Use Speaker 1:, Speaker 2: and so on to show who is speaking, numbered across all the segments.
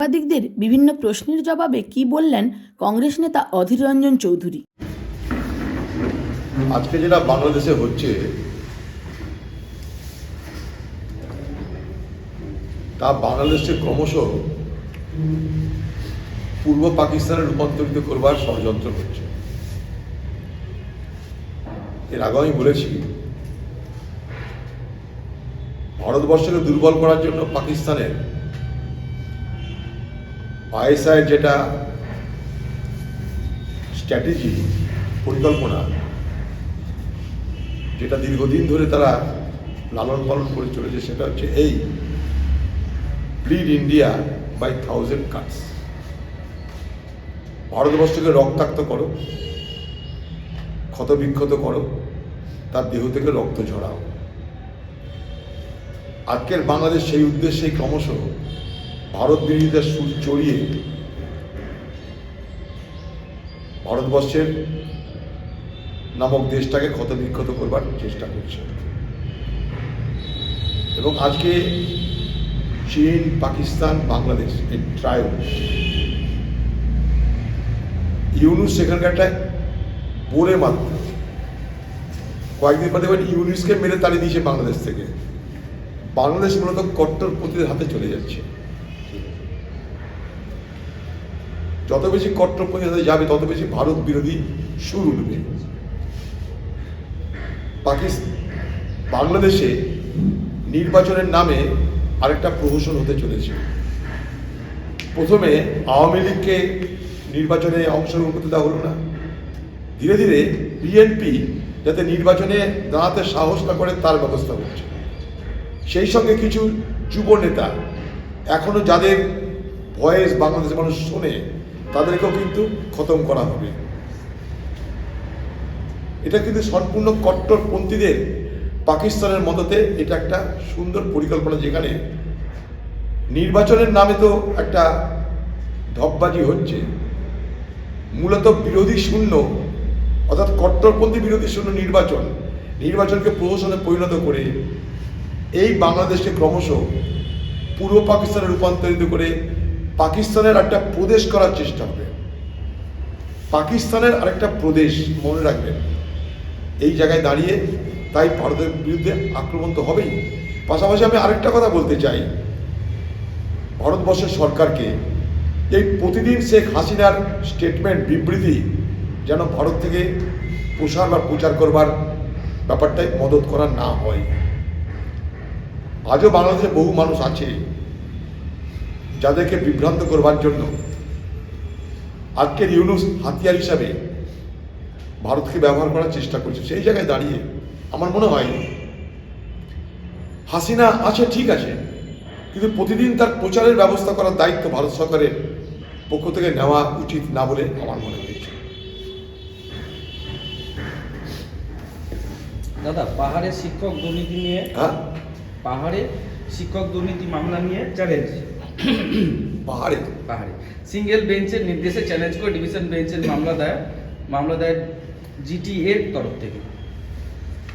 Speaker 1: সাংবাদিকদের বিভিন্ন প্রশ্নের জবাবে কি বললেন কংগ্রেস নেতা অধীর রঞ্জন চৌধুরী?
Speaker 2: আজকে যেটা বাংলাদেশে হচ্ছে, তা বাংলাদেশকে ক্রমশ পূর্ব পাকিস্তানে রূপান্তরিত করবার ষড়যন্ত্র হচ্ছে। এর আগে আমি বলেছি, ভারতবর্ষকে দুর্বল করার জন্য পাকিস্তানের আইএসআই যেটা স্ট্র্যাটেজি, পরিকল্পনা, যেটা দীর্ঘদিন ধরে তারা লালন পালন করে চলেছে, সেটা হচ্ছে এই bleed India by thousand cuts ভারতবর্ষকে রক্তাক্ত করো, ক্ষতবিক্ষত করো, তার দেহ থেকে রক্ত ঝরাও। আজকের বাংলাদেশ সেই উদ্দেশ্যে ক্রমশ ভারত বিরোধিতার সুর চড়িয়ে ভারতবর্ষের নামক দেশটাকে ক্ষতবিক্ষত করবার চেষ্টা করছে। এবং আজকে চীন, পাকিস্তান, বাংলাদেশ এই ট্রায়ো ইউনুস সেখানকার একটা বোরে মাত্র। কয়েকদিন দেখবেন ইউনুসকে মেরে তাড়িয়ে দিয়েছে বাংলাদেশ থেকে। বাংলাদেশ মূলত কট্টরপন্থীদের হাতে চলে যাচ্ছে। যত বেশি কট্টরপন্থী হাতে যাবে, তত বেশি ভারত বিরোধী সুর উঠবে। পাকিস্তান, বাংলাদেশে নির্বাচনের নামে আরেকটা প্রহসন হতে চলেছে। প্রথমে আওয়ামী লীগকে নির্বাচনে অংশগ্রহণ করতে দেওয়া হলো না। ধীরে ধীরে বিএনপি যাতে নির্বাচনে দাঁড়াতে সাহস না করে, তার ব্যবস্থা করছে সেই সঙ্গে কিছু যুব নেতা এখনও যাদের ভয়েস বাংলাদেশের মানুষ শোনে তাদেরকেও কিন্তু খতম করা হবে। এটা কিন্তু সম্পূর্ণ কট্টরপন্থীদের পাকিস্তানের মততে এটা একটা সুন্দর পরিকল্পনা যেখানে নির্বাচনের নামে তো একটা ধপবাজি হচ্ছে। মূলত বিরোধী শূন্য, অর্থাৎ কট্টরপন্থী বিরোধী শূন্য নির্বাচন, নির্বাচনকে প্রহসনে পরিণত করে এই বাংলাদেশকে ক্রমশ পূর্ব পাকিস্তানে রূপান্তরিত করে পাকিস্তানের একটা প্রদেশ করার চেষ্টা হবে। পাকিস্তানের আরেকটা প্রদেশ মনে রাখবেন, এই জায়গায় দাঁড়িয়ে তাই ভারতের বিরুদ্ধে আক্রমণ তো হবেই। পাশাপাশি আমি আরেকটা কথা বলতে চাই, ভারতবর্ষের সরকারকে, এই প্রতিদিন শেখ হাসিনার স্টেটমেন্ট বিবৃতি যেন ভারত থেকে প্রসার বা প্রচার করবার ব্যাপারটাই মদত করা না হয়। আজও বাংলাদেশে বহু মানুষ আছে যাদেরকে বিভ্রান্ত করবার জন্য আজকের ইউনুস হাতিয়ার হিসাবে ভারতকে ব্যবহার করার চেষ্টা করছে। সেই জায়গায় দাঁড়িয়ে আমার মনে হয় হাসিনা আছে ঠিক আছে কিন্তু প্রতিদিন তার প্রচারের ব্যবস্থা করার দায়িত্ব ভারত সরকারের পক্ষ থেকে নেওয়া উচিত না বলে আমার মনে হয়েছে।
Speaker 3: দাদা পাহাড়ে শিক্ষক দুর্নীতি নিয়ে
Speaker 2: হ্যাঁ?
Speaker 3: পাহাড়ে শিক্ষক দুর্নীতি মামলা নিয়ে চ্যালেঞ্জ
Speaker 2: পাহাড়ে
Speaker 3: পাহাড়ে। সিঙ্গেল বেঞ্চের নির্দেশে চ্যালেঞ্জ করে ডিভিশন বেঞ্চের মামলা দেয় মামলা দেয় জিটিএর তরফ থেকে।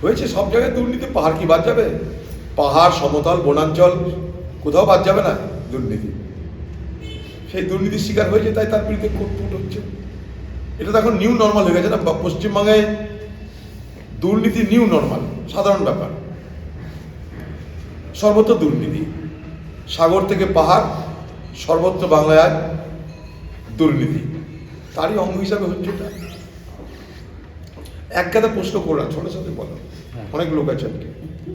Speaker 2: হয়েছে সব জায়গায় দুর্নীতি। পাহাড় কি বাদ যাবে? পাহাড় সমতল বনাঞ্চল কোথাও বাদ যাবে না দুর্নীতি। সেই দুর্নীতির শিকার হয়েছে তাই তার বিরুদ্ধে কোটফুট হচ্ছে। এটা তো এখন নিউ নর্মাল হয়ে গেছে না? পশ্চিমবঙ্গে দুর্নীতি নিউ নর্মাল সাধারণ ব্যাপার। সর্বত্র দুর্নীতি। সাগর থেকে পাহাড় সর্বত্র বাংলায় দুর্নীতি। তারই অঙ্গ হিসাবে হচ্ছে এটা। এক কথা প্রশ্ন করলাম ছোট সাথে বলো। অনেক লোক আছে